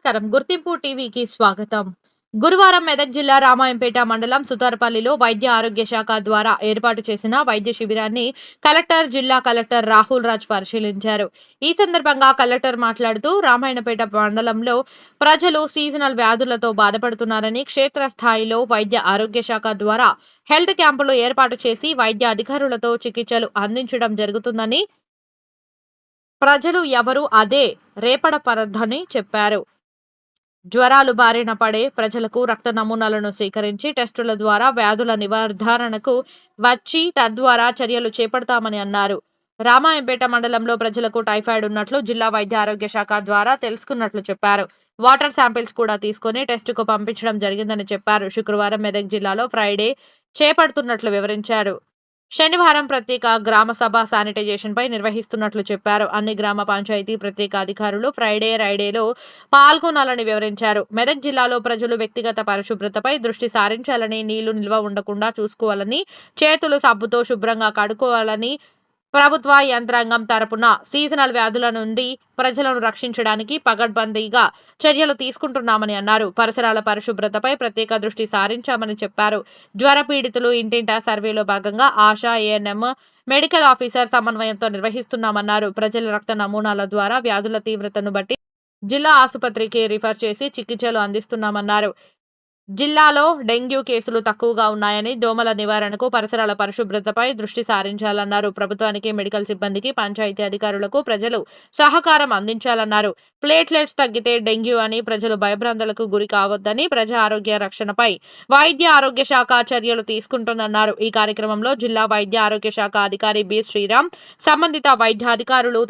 నమస్కారం. గుర్తింపు టీవీకి స్వాగతం. గురువారం మెదక్ జిల్లా రామాయంపేట మండలం సుతారపల్లిలో వైద్య ఆరోగ్య శాఖ ద్వారా ఏర్పాటు చేసిన వైద్య శిబిరాన్ని కలెక్టర్ జిల్లా కలెక్టర్ రాహుల్ రాజ్ పరిశీలించారు. ఈ సందర్భంగా కలెక్టర్ మాట్లాడుతూ రామాయణపేట మండలంలో ప్రజలు సీజనల్ వ్యాధులతో బాధపడుతున్నారని క్షేత్రస్థాయిలో వైద్య ఆరోగ్య శాఖ ద్వారా హెల్త్ క్యాంపులు ఏర్పాటు చేసి వైద్య అధికారులతో చికిత్సలు అందించడం జరుగుతుందని ప్రజలు ఎవరు అదే రేపడపరద్దని చెప్పారు. జ్వరాలు బారిన పడే ప్రజలకు రక్త నమూనాలను సేకరించి టెస్టుల ద్వారా వ్యాధుల నిర్ధారణకు వచ్చి తద్వారా చర్యలు చేపడతామని అన్నారు. రామాయంపేట మండలంలో ప్రజలకు టైఫాయిడ్ ఉన్నట్లు జిల్లా వైద్య ఆరోగ్య శాఖ ద్వారా తెలుసుకున్నట్లు చెప్పారు. వాటర్ శాంపిల్స్ కూడా తీసుకొని టెస్టుకు పంపించడం జరిగిందని చెప్పారు. శుక్రవారం మెదక్ జిల్లాలో ఫ్రైడే చేపడుతున్నట్లు వివరించారు. శనివారం ప్రత్యేక గ్రామ సభ శానిటైజేషన్ పై నిర్వహిస్తున్నట్లు చెప్పారు. అన్ని గ్రామ పంచాయతీ ప్రత్యేక అధికారులు ఫ్రైడే రైడేలో పాల్గొనాలని వివరించారు. మెదక్ జిల్లాలో ప్రజలు వ్యక్తిగత పరిశుభ్రతపై దృష్టి సారించాలని నీళ్ళు నిల్వ ఉండకుండా చూసుకోవాలని చేతులు సబ్బుతో శుభ్రంగా కడుక్కోవాలని ప్రభుత్వ యంత్రాంగం తరపున సీజనల్ వ్యాధుల నుండి ప్రజలను రక్షించడానికి పగడ్బందీగా చర్యలు తీసుకుంటున్నామని అన్నారు. పరిసరాల పరిశుభ్రతపై ప్రత్యేక దృష్టి సారించామని చెప్పారు. జ్వర పీడితులు ఇంటింటా సర్వేలో భాగంగా ఆశా ఏఎన్ఎం మెడికల్ ఆఫీసర్ సమన్వయంతో నిర్వహిస్తున్నామన్నారు. ప్రజల రక్త నమూనాల ద్వారా వ్యాధుల తీవ్రతను బట్టి జిల్లా ఆసుపత్రికి రిఫర్ చేసి చికిత్సలు అందిస్తున్నామన్నారు. జిల్లాలో డెంగ్యూ కేసులు తక్కువగా ఉన్నాయని దోమల నివారణకు పరిసరాల పరిశుభ్రతపై దృష్టి సారించాలన్నారు. ప్రభుత్వానికి మెడికల్ సిబ్బందికి పంచాయతీ అధికారులకు ప్రజలు సహకారం అందించాలన్నారు. ప్లేట్లెట్స్ తగ్గితే డెంగ్యూ అని ప్రజలు భయభ్రాంతులకు గురి కావద్దని ప్రజా ఆరోగ్య రక్షణపై వైద్య ఆరోగ్య శాఖ చర్యలు తీసుకుంటుందన్నారు. ఈ కార్యక్రమంలో జిల్లా వైద్య ఆరోగ్య శాఖ అధికారి బి. శ్రీరామ్ సంబంధిత వైద్యాధికారులు